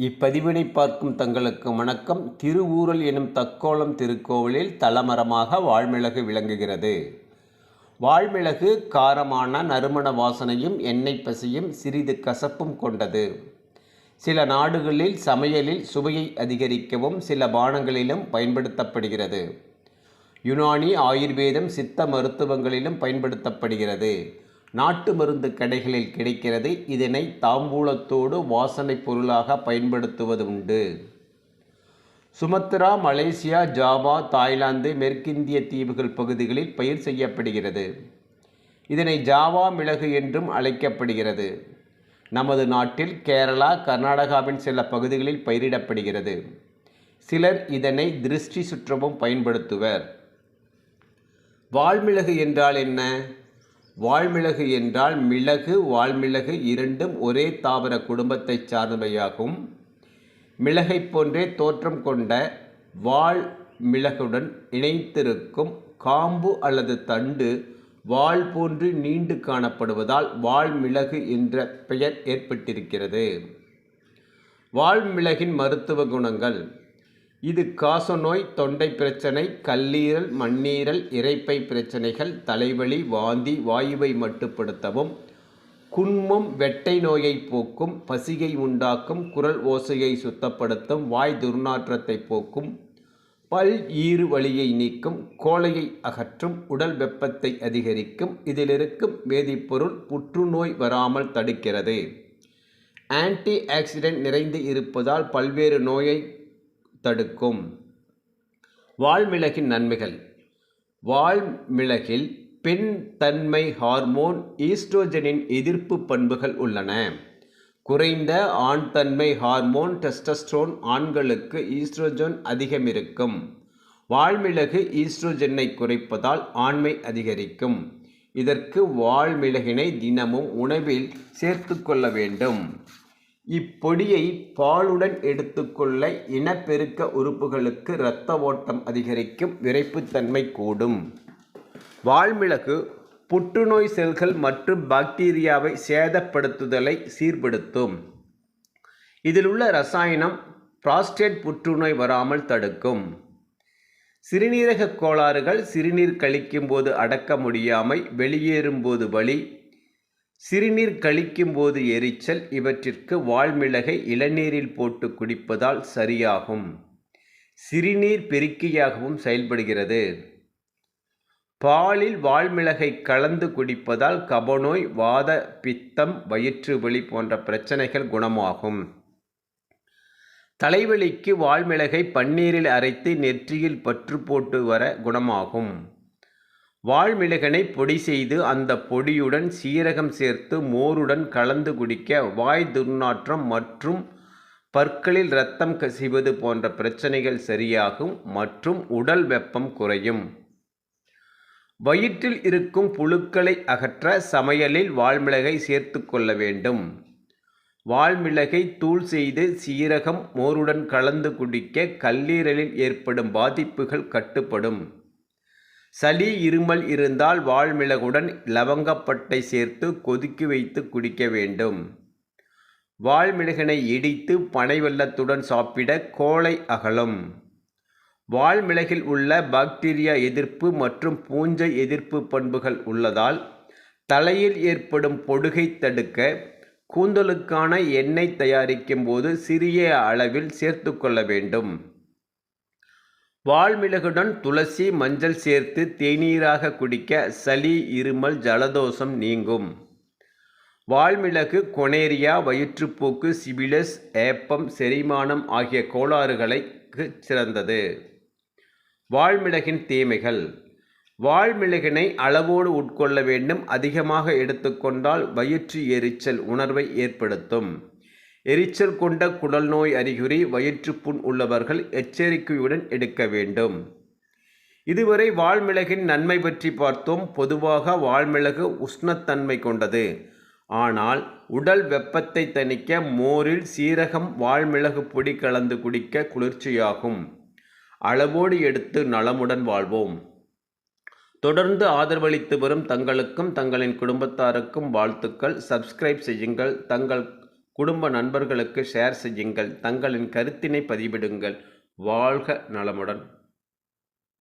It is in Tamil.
இப்பதிவினை பார்க்கும் தங்களுக்கு வணக்கம். திருவூரல் எனும் தக்கோலம் திருக்கோவிலில் தலமரமாக வாழ்மிளகு விளங்குகிறது. வாழ்மிளகு காரமான நறுமண வாசனையும் எண்ணெய் பசியும் சிறிது கசப்பும் கொண்டது. சில நாடுகளில் சமையலில் சுவையை அதிகரிக்கவும் சில பானங்களிலும் பயன்படுத்தப்படுகிறது. யுனானி ஆயுர்வேதம் சித்த மருத்துவங்களிலும் பயன்படுத்தப்படுகிறது. நாட்டு மருந்து கடைகளில் கிடைக்கிறது. இதனை தாம்பூலத்தோடு வாசனை பொருளாக பயன்படுத்துவது உண்டு. சுமத்ரா மலேசியா ஜாவா தாய்லாந்து மேற்கிந்திய தீவுகள் பகுதிகளில் பயிர் செய்யப்படுகிறது. இதனை ஜாவா மிளகு என்றும் அழைக்கப்படுகிறது. நமது நாட்டில் கேரளா கர்நாடகாவின் சில பகுதிகளில் பயிரிடப்படுகிறது. சிலர் இதனை திருஷ்டி சுற்றமும் பயன்படுத்துவர். வால்மிளகு என்றால் என்ன? வால்மிளகு என்றால் மிளகு வால்மிளகு இரண்டும் ஒரே தாவர குடும்பத்தைச் சார்ந்தவையாகும். மிளகைப் போன்றே தோற்றம் கொண்ட வால் மிளகுடன் இணைத்திருக்கும் காம்பு அல்லது தண்டு வால் போன்று நீண்டு காணப்படுவதால் வால்மிளகு என்ற பெயர் ஏற்பட்டிருக்கிறது. வால்மிளகின் மருத்துவ குணங்கள் இது காசநோய் தொண்டை பிரச்சனை கல்லீரல் மண்ணீரல் இரைப்பை பிரச்சனைகள் தலைவலி வாந்தி வாயுவை மட்டுப்படுத்தவும் குன்மம் வெட்டை நோயை போக்கும் பசிகை உண்டாக்கும் குரல் ஓசையை சுத்தப்படுத்தும் வாய் துர்நாற்றத்தை போக்கும் பல் ஈறு வழியை நீக்கும் கோளையை அகற்றும் உடல் வெப்பத்தை அதிகரிக்கும் இதிலிருக்கும் வேதிப்பொருள் புற்றுநோய் வராமல் தடுக்கிறது. ஆன்டி ஆக்சிடென்ட் நிறைந்து இருப்பதால் பல்வேறு நோயை தடுக்கும். வால்மிளகின் நன்மைகள். வால்மிளகில் பெண் தன்மை ஹார்மோன் ஈஸ்ட்ரோஜனின் எதிர்ப்பு பண்புகள் உள்ளன. குறைந்த ஆண் தன்மை ஹார்மோன் டெஸ்டஸ்ட்ரோன் ஆண்களுக்கு ஈஸ்ட்ரோஜன் அதிகம் இருக்கும் வால்மிளகு ஈஸ்ட்ரோஜனை குறைப்பதால் ஆண்மை அதிகரிக்கும். இதற்கு வால்மிளகினை தினமும் உணவில் சேர்த்து கொள்ள வேண்டும். இப்பொடியை பாலுடன் எடுத்துக்கொள்ள இனப்பெருக்க உறுப்புகளுக்கு இரத்த ஓட்டம் அதிகரிக்கும் விரைப்புத்தன்மை கூடும். வால்மிளகு புற்றுநோய் செல்கள் மற்றும் பாக்டீரியாவை சேதப்படுத்துதலை சீர்படுத்தும். இதில் உள்ள ரசாயனம் பிராஸ்டேட் புற்றுநோய் வராமல் தடுக்கும். சிறுநீரக கோளாறுகள் சிறுநீர் கழிக்கும்போது அடக்க முடியாமை வெளியேறும்போது வலி சிறுநீர் கழிக்கும்போது எரிச்சல் இவற்றிற்கு வால்மிளகை இளநீரில் போட்டு குடிப்பதால் சரியாகும். சிறுநீர் பெருக்கியாகவும் செயல்படுகிறது. பாலில் வால்மிளகை கலந்து குடிப்பதால் கபநோய் வாத பித்தம் வயிற்று வலி போன்ற பிரச்சனைகள் குணமாகும். தலைவலிக்கு வால்மிளகை பன்னீரில் அரைத்து நெற்றியில் பற்று போட்டு வர குணமாகும். வால்மிளகனை பொடி செய்து அந்த பொடியுடன் சீரகம் சேர்த்து மோருடன் கலந்து குடிக்க வாய் துர்நாற்றம் மற்றும் பற்களில் இரத்தம் கசிவது போன்ற பிரச்சனைகள் சரியாகும் மற்றும் உடல் வெப்பம் குறையும். வயிற்றில் இருக்கும் புழுக்களை அகற்ற சமையலில் வால்மிளகை சேர்த்து கொள்ள வேண்டும். வால்மிளகை தூள் செய்து சீரகம் மோருடன் கலந்து குடிக்க கல்லீரலில் ஏற்படும் பாதிப்புகள் கட்டுப்படும். சளி இருமல் இருந்தால் வால்மிளகுடன் லவங்கப்பட்டை சேர்த்து கொதிக்க வைத்து குடிக்க வேண்டும். வால்மிளகினை இடித்து பனை வெள்ளத்துடன் சாப்பிட கோளை அகலும். வால்மிளகில் உள்ள பாக்டீரியா எதிர்ப்பு மற்றும் பூஞ்சை எதிர்ப்பு பண்புகள் உள்ளதால் தலையில் ஏற்படும் பொடுகை தடுக்க கூந்தலுக்கான எண்ணெய் தயாரிக்கும் போது சிறிய அளவில் சேர்த்து கொள்ள வேண்டும். வால்மிளகுடன் துளசி மஞ்சள் சேர்த்து தேநீராக குடிக்க சளி இருமல் ஜலதோஷம் நீங்கும். வால்மிளகு கொனேரியா வயிற்றுப்போக்கு சிபிலஸ் ஏப்பம் செரிமானம் ஆகிய கோளாறுகளுக்கு சிறந்தது. வால்மிளகின் தீமைகள். வால்மிளகினை அளவோடு உட்கொள்ள வேண்டும். அதிகமாக எடுத்துக்கொண்டால் வயிற்று எரிச்சல் உணர்வை ஏற்படுத்தும். எரிச்சல் கொண்ட குடல் நோய் அறிகுறி வயிற்றுப்புண் உள்ளவர்கள் எச்சரிக்கையுடன் எடுக்க வேண்டும். இதுவரை வால்மிளகின் நன்மை பற்றி பார்த்தோம். பொதுவாக வால்மிளகு உஷ்ணத்தன்மை கொண்டது. ஆனால் உடல் வெப்பத்தை தணிக்க மோரில் சீரகம் வால்மிளகு பொடி கலந்து குடிக்க குளிர்ச்சியாகும். அளவோடு எடுத்து நலமுடன் வாழ்வோம். தொடர்ந்து ஆதரவளித்து வரும் தங்களுக்கும் தங்களின் குடும்பத்தாருக்கும் வாழ்த்துக்கள். சப்ஸ்கிரைப் செய்யுங்கள். தங்கள் குடும்ப நண்பர்களுக்கு ஷேர் செய்யுங்கள். தங்களின் கருத்தினை பதிவிடுங்கள். வாழ்க நலமுடன்.